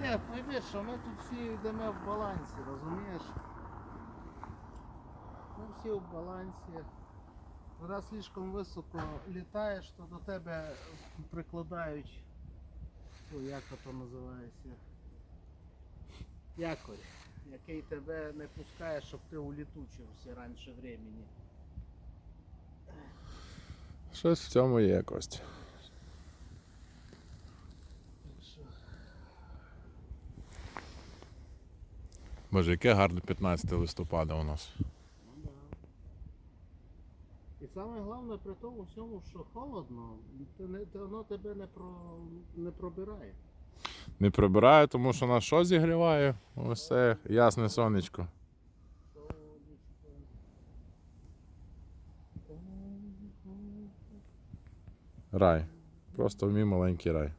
Ні, пойми, ми тут всі йдемо в балансі, розумієш? Ми всі в балансі. Раз слишком високо літаєш, то до тебе прикладають, ну, як то називається, якорь, який тебе не пускає, щоб ти улітучився раніше времени. Щось в цьому є Костя. Так що, Боже, яке гарне 15 листопада у нас. І саме головне при тому всьому, що холодно, ти не, ти- воно тебе не, про, не пробирає. Не прибираю, тому що нас що зігріває? Ось це ясне сонечко. Рай. Просто мій маленький рай.